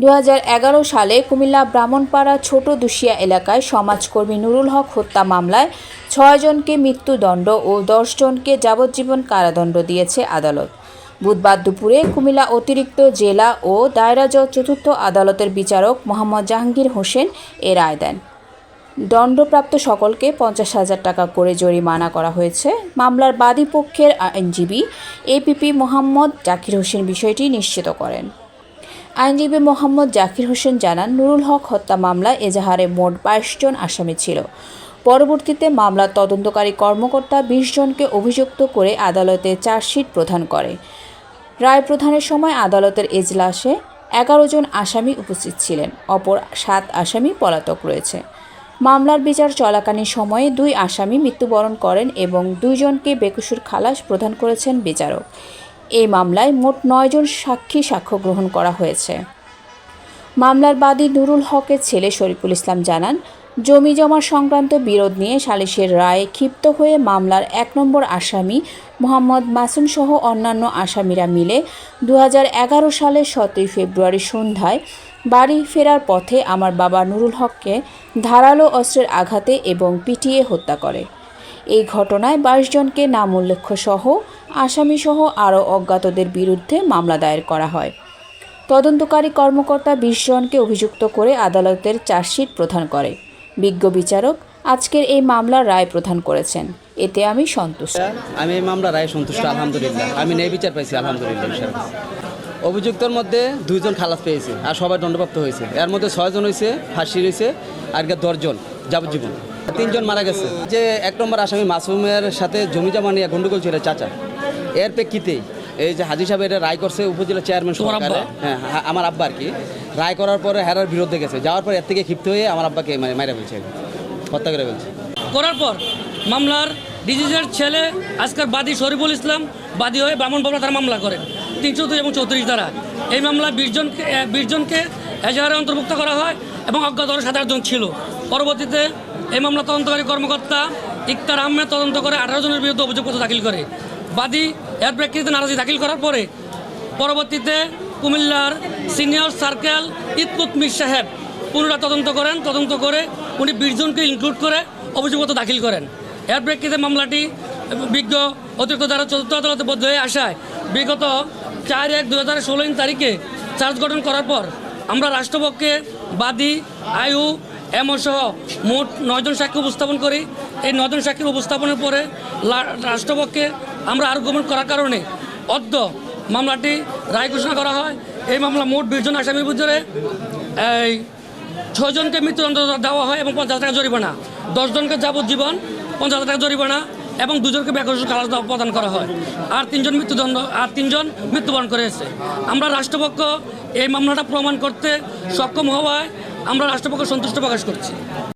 দু হাজার এগারো সালে কুমিল্লা ব্রাহ্মণপাড়া ছোট দুশিয়া এলাকায় সমাজকর্মী নুরুল হক হত্যা মামলায় ছয়জনকে মৃত্যুদণ্ড ও দশজনকে যাবজ্জীবন কারাদণ্ড দিয়েছে আদালত। বুধবার দুপুরে কুমিল্লা অতিরিক্ত জেলা ও দায়রা জজ চতুর্থ আদালতের বিচারক মোহাম্মদ জাহাঙ্গীর হোসেন এ রায় দেন। দণ্ডপ্রাপ্ত সকলকে পঞ্চাশ হাজার টাকা করে জরিমানা করা হয়েছে। মামলার বাদী পক্ষের আইনজীবী এপিপি মোহাম্মদ জাকির হোসেন বিষয়টি নিশ্চিত করেন। আইনজীবী মোহাম্মদ জাকির হোসেন জানান, নুরুল হক হত্যা মামলায় এজাহারে মোট বাইশ জন আসামি ছিল। পরবর্তীতে মামলার তদন্তকারী কর্মকর্তা বিশ জনকে অভিযুক্ত করে আদালতে চার্জশিট প্রদান করে। রায় প্রদানের সময় আদালতের এজলাসে এগারো জন আসামি উপস্থিত ছিলেন, অপর সাত আসামি পলাতক রয়েছে। মামলার বিচার চলাকালীন সময়ে দুই আসামি মৃত্যুবরণ করেন এবং দুইজনকে বেকসুর খালাস প্রদান করেছেন বিচারক। এই মামলায় মোট নয়জন সাক্ষী সাক্ষ্য গ্রহণ করা হয়েছে। মামলার বাদী নুরুল হকের ছেলে শরীফুল ইসলাম জানান, জমি জমা সংক্রান্ত বিরোধ নিয়ে সালিশের রায়ে ক্ষিপ্ত হয়ে মামলার এক নম্বর আসামি মোহাম্মদ মাসুম সহ অন্যান্য আসামিরা মিলে দু হাজার এগারো সালের সতেরোই ফেব্রুয়ারি সন্ধ্যায় বাড়ি ফেরার পথে আমার বাবা নুরুল হককে ধারালো অস্ত্রের আঘাতে এবং পিটিয়ে হত্যা করে। এই ঘটনায় বাইশ জনকে নাম উল্লেখ্য সহ আসামিসহ আরও অজ্ঞাতদের বিরুদ্ধে মামলা দায়ের করা হয়। তদন্তকারী কর্মকর্তা বিশ জনকে অভিযুক্ত করে আদালতের চার্জশিট প্রদান করে। বিজ্ঞ বিচারক আজকের এই মামলার রায় প্রদান করেছেন। এতে আমি সন্তুষ্ট। আমি এই মামলা রায় সন্তুষ্ট, আলহামদুলিল্লাহ। আমি ন্যায় বিচার পাইছি, আলহামদুলিল্লাহ। অভিযুক্তর মধ্যে দুইজন খালাস পেয়েছে আর সবাই দণ্ডপ্রাপ্ত হয়েছে। এর মধ্যে ছয়জন হয়েছে ফাঁসি হয়েছে আর দশজন যাবজ্জীবন। তিনজন মারা গেছে। যে এক নম্বর আসামি মাসুমের সাথে জমি জমা নিয়ে গন্ডগোল ছিল, চাচা। এর প্রেক্ষিতে এই যে হাজি সাহেব এটা রায় করছে উপজেলা চেয়ারম্যান সরকারে। হ্যাঁ হ্যাঁ, আমার আব্বা আর কি। রায় করার পরে হেরার বিরুদ্ধে গেছে। যাওয়ার পর এর থেকে ক্ষিপ্ত হয়ে আমার আব্বাকে মানে মারা ফেলছে হত্যা করে ফেলছে। করার পর মামলার ডিজিজের ছেলে আজকের বাদী শরীফুল ইসলাম বাদী হয়ে ব্রাহ্মণ বাবলা তারা মামলা করেন। তিনশো দুই এবং চৌত্রিশ দ্বারা। এই মামলা বিশ জনকে বিশ জনকে এজাহারে অন্তর্ভুক্ত করা হয় এবং অজ্ঞাত আরও সাত জন ছিল। পরবর্তীতে এই মামলা তদন্তকারী কর্মকর্তা ইকতার আহমেদ তদন্ত করে আঠারো জনের বিরুদ্ধে অভিযোগপত্র দাখিল করে। বাদী এর প্রেক্ষিতে নারাজি দাখিল করার পরে পরবর্তীতে কুমিল্লার সিনিয়র সার্কেল ইতকুত মির সাহেব পুনরায় তদন্ত করেন, তদন্ত করে উনি বিশ জনকে ইনক্লুড করে অভিযোগপত্র দাখিল করেন। এর প্রেক্ষিতে মামলাটি বিজ্ঞ অতিরিক্ত দ্বারা চতুর্থ আদালতে বদ্ধ হয়ে আসায় বিগত চার এক দু হাজার তারিখে চার্জ গঠন করার পর আমরা রাষ্ট্রপক্ষে বাদী আয়ু এমন সহ মোট নয়জন সাক্ষী উপস্থাপন করি। এই নয়জন সাক্ষীর উপস্থাপনের পরে রাষ্ট্রপক্ষে আমরা আর্গুমেন্ট করার কারণে অদ্য মামলাটি রায় ঘোষণা করা হয়। এই মামলা মোট বিশজন আসামির ভিতরে এই ছজনকে মৃত্যুদণ্ড দেওয়া হয় এবং পঞ্চাশ টাকা জরিমানা। দশজনকে যাবজ্জীবন, পঞ্চাশ টাকা জরিমানা এবং দুজনকে বেকস খালাস প্রদান করা হয়। আর তিনজন মৃত্যুদণ্ড, আর তিনজন মৃত্যুবরণ করেছে। আমরা রাষ্ট্রপক্ষ এই মামলাটা প্রমাণ করতে সক্ষম হওয়ায় আমরা রাষ্ট্রপক্ষে সন্তুষ্ট প্রকাশ করছি।